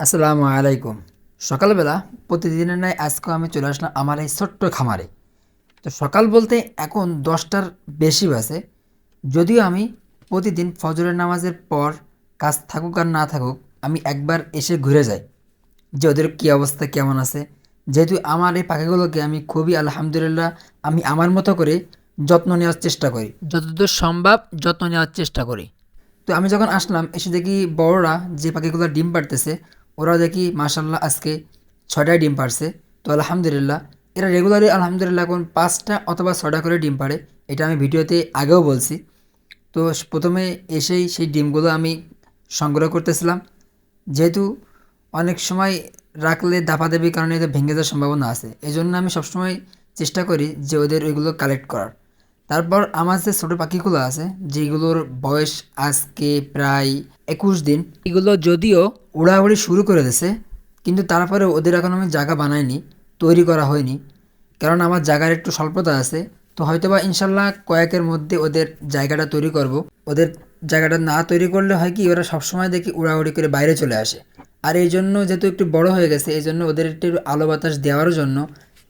আসসালামু আলাইকুম। সকালবেলা প্রতিদিনের ন্যায় আজকেও আমি চলে আসলাম আমার এই ছোট্ট খামারে। তো সকাল বলতে এখন দশটার বেশি বাজে। যদিও আমি প্রতিদিন ফজরের নামাজের পর কাজ থাকুক আর না থাকুক, আমি একবার এসে ঘুরে যাই। যে ওদের কী অবস্থা, কেমন আছে? যেহেতু আমার এই পাখিগুলোকে আমি খুবই আলহামদুলিল্লাহ আমি আমার মতো করে যত্ন নেওয়ার চেষ্টা করি। যতদূর সম্ভব যত্ন নেওয়ার চেষ্টা করি। তো আমি যখন আসলাম, এসে দেখি বড়রা যে পাখিগুলো ডিম পাড়তেছে ওরা দেখি মাশাল্লাহ আজকে ছটায় ডিম পারছে। তো আলহামদুলিল্লাহ, এরা রেগুলারই আলহামদুলিল্লাহ এখন পাঁচটা অথবা ছটা করে ডিম পারে এটা আমি ভিডিওতে আগেও বলছি। তো প্রথমে এসেই সেই ডিমগুলো আমি সংগ্রহ করতেছিলাম। যেহেতু অনেক সময় রাখলে দাপাদাবির কারণে এদের ভেঙে যাওয়ার সম্ভাবনা আছে। এই জন্য আমি সবসময় চেষ্টা করি যে ওদের ওইগুলো কালেক্ট করার। তারপর আমার যে ছোটো পাখিগুলো আছে, যেগুলোর বয়স আজকে প্রায় একুশ দিন। এগুলো যদিও উড়াউড়ি শুরু করে দিয়েছে কিন্তু তারপরে ওদের এখন আমি জায়গা বানাইনি তৈরি করা হয়নি। কারণ আমার জায়গার একটু স্বল্পতা আছে তো হয়তোবা ইনশাল্লাহ কয়েকের মধ্যে ওদের জায়গাটা তৈরি করব। ওদের জায়গাটা না তৈরি করলে হয় কি ওরা সবসময় দেখি উড়াউড়ি করে বাইরে চলে আসে। আর এই জন্য যেহেতু একটু বড় হয়ে গেছে এই জন্য ওদের একটু আলো বাতাস দেওয়ার জন্য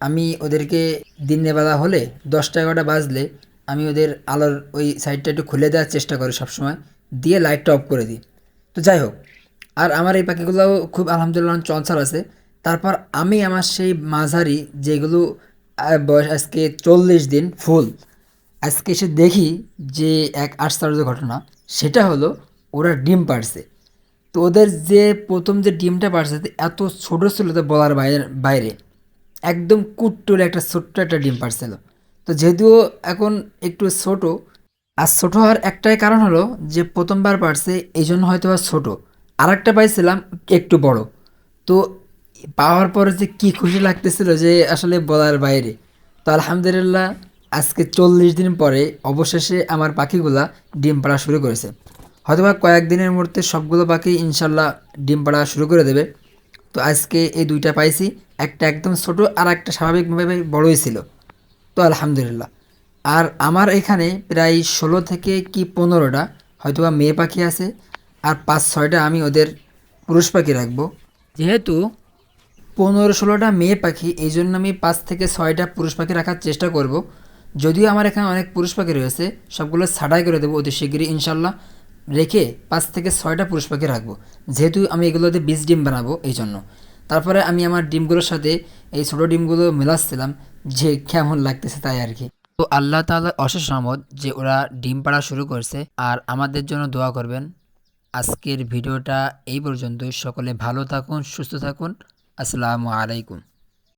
আমি ওদেরকে দিনের বেলা হলে দশটা এগারোটা বাজলে আমি ওদের আলোর ওই সাইডটা একটু খুলে দেওয়ার চেষ্টা করি সবসময়। দিয়ে লাইটটা অফ করে দিই। তো যাই হোক, আর আমার এই পাখিগুলোও খুব আলহামদুলিল্লাহ চঞ্চল আছে। তারপর আমি আমার সেই মাঝারি যেগুলো বয়স আজকে চল্লিশ দিন ফুল আজকে এসে দেখি যে এক আশ্চর্য ঘটনা। সেটা হলো ওরা ডিম পাড়ছে তো ওদের যে প্রথম যে ডিমটা পাড়ছে তো এত ছোটো ছিল তো বলার বাইরে বাইরে। একদম কুট্টুরে একটা ছোট্ট একটা ডিম পাড়ছিল তো যেহেতু এখন একটু ছোট, আর ছোটো হওয়ার একটাই কারণ হলো যে প্রথমবার পারছে এই জন্য হয়তো বা ছোটো। আর একটা পাইছিলাম একটু বড়। তো পাওয়ার পরে যে কী খুশি লাগতেছিল যে আসলে বলার বাইরে। তো আলহামদুলিল্লাহ আজকে চল্লিশ দিন পরে অবশেষে আমার পাখিগুলা ডিম পাড়া শুরু করেছে। হয়তোবা কয়েকদিনের মধ্যে সবগুলো পাখি ইনশাল্লাহ ডিম পাড়া শুরু করে দেবে। তো আজকে এই দুইটা পাইছি, একটা একদম ছোট আর একটা স্বাভাবিকভাবে বড়ই ছিল। তো আলহামদুলিল্লাহ। আর আমার এখানে প্রায় ষোলো থেকে কি পনেরোটা, হয়তোবা মেয়ে পাখি আছে, আর পাঁচ, ছয়টা আমি ওদের পুরুষ পাখি রাখব। যেহেতু পনেরো, ষোলোটা মেয়ে পাখি, এই জন্য আমি পাঁচ থেকে ছয়টা পুরুষ পাখি রাখার চেষ্টা করব। যদিও আমার এখানে অনেক পুরুষ পাখি রয়েছে, সবগুলো ছাড়াই করে দেবো অতি শীঘ্রই, ইনশাল্লাহ রেখে পাঁচ থেকে ছয়টা পুরুষ পাখি রাখব। যেহেতু আমি এগুলোতে বীজ ডিম বানাবো, এই জন্য। তারপরে আমি আমার ডিমগুলোর সাথে এই ছোটো ডিমগুলো মেলাচ্ছিলাম, যে কেমন লাগতেছে তাই আর কি। তো আল্লাহ তাআলা অশেষ রহমত যে ওরা ডিম পাড়া শুরু করছে, আর আমাদের জন্য দোয়া করবেন। আজকের ভিডিওটা এই পর্যন্তই। সকলে ভালো থাকুন, সুস্থ থাকুন। আসসালামু আলাইকুম।